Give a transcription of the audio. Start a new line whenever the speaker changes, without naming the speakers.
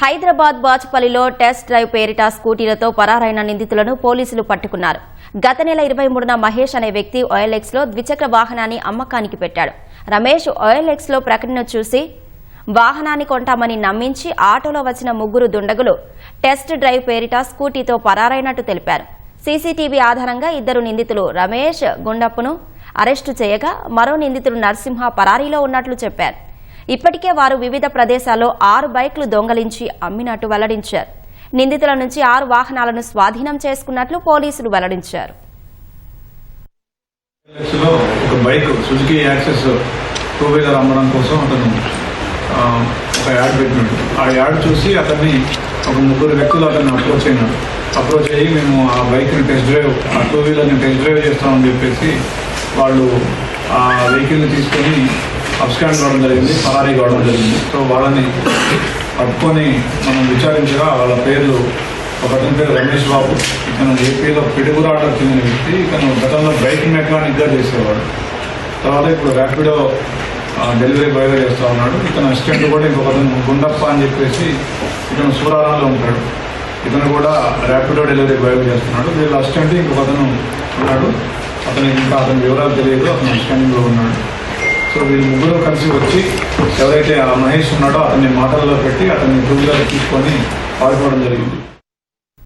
Hyderabad బాచ్పల్లిలో test drive పేరిట స్కూటీలతో పరారైన నిందితులను పోలీసులు పట్టుకున్నారు. గత నెల ఇరవై మూడున మహేష్ అనే వ్యక్తి ఓఎల్ఎక్స్లో ద్విచక్ర వాహనాన్ని అమ్మకానికి పెట్టాడు. రమేష్ ఓఎల్ఎక్స్లో ప్రకటన చూసి వాహనాన్ని కొంటామని నమ్మించి ఆటోలో వచ్చిన ముగ్గురు దుండగులు టెస్ట్ డ్రైవ్ పేరిట స్కూటీతో పరారైనట్టు తెలిపారు. సీసీటీవీ ఆధారంగా ఇద్దరు నిందితులు రమేష్ గుండప్పును అరెస్టు చేయగా మరో నిందితుడు నరసింహ పరారీలో ఉన్నట్లు చెప్పారు. ఇప్పటికే వారు వివిధ ప్రదేశాల్లో ఆరు బైక్లు దొంగలించి అమ్మినట్టు వెల్లడించారు. నిందితుల నుంచి ఆరు వాహనాలను స్వాధీనం చేసుకున్నట్లు పోలీసులు వెల్లడించారు.
ఒక bike Suzuki Access two wheeler అమ్మడం కోసం అతను ఒక యాడ్ పెట్టినాడు. ఆ యాడ్ చూసి అతన్ని ఒక ముగ్గురు వ్యక్తులు అతన్ని అప్రోచ్ అయినాడు అప్రోచ్ అయ్యి మేము ఆ బైక్ని టెస్ట్ డ్రైవ్ ఆ టూ వీలర్ని టెస్ట్ డ్రైవ్ చేస్తామని చెప్పేసి వాళ్ళు ఆ వెహికల్ని తీసుకొని అబ్స్కాండ్ కావడం జరిగింది పరారీ కావడం జరిగింది. సో వాళ్ళని పట్టుకొని మనం విచారించగా వాళ్ళ పేర్లు ఒక పేరు రమేష్ బాబు. ఇతను ఏపీలో పిడుగురాట చెందిన వ్యక్తి. ఇతను గతంలో బైక్ మెకానిక్గా చేసేవాడు. తర్వాత ఇప్పుడు ర్యాపిడో డెలివరీ బాయ్గా చేస్తూ ఉన్నాడు. ఇతను అసిస్టెంట్ కూడా ఇంకొకతను గుండప్ప అని చెప్పేసి ఇతను సూరారంలో ఉంటాడు. ఇతను కూడా ర్యాపిడో డెలివరీ బాయ్గా చేస్తున్నాడు. వీళ్ళ అసిస్టెంట్ ఇంకొకతను ఉన్నాడు. అతను ఇంకా అతని వివరాలు తెలియదు. అతను అసిస్టెంట్లో ఉన్నాడు. సో వీళ్ళు ముగ్గురు కలిసి వచ్చి ఎవరైతే ఆ మహేష్ ఉన్నాడో అతన్ని మాటల్లో పెట్టి అతన్ని టూ వీలర్ తీసుకొని పాల్గొనడం జరిగింది.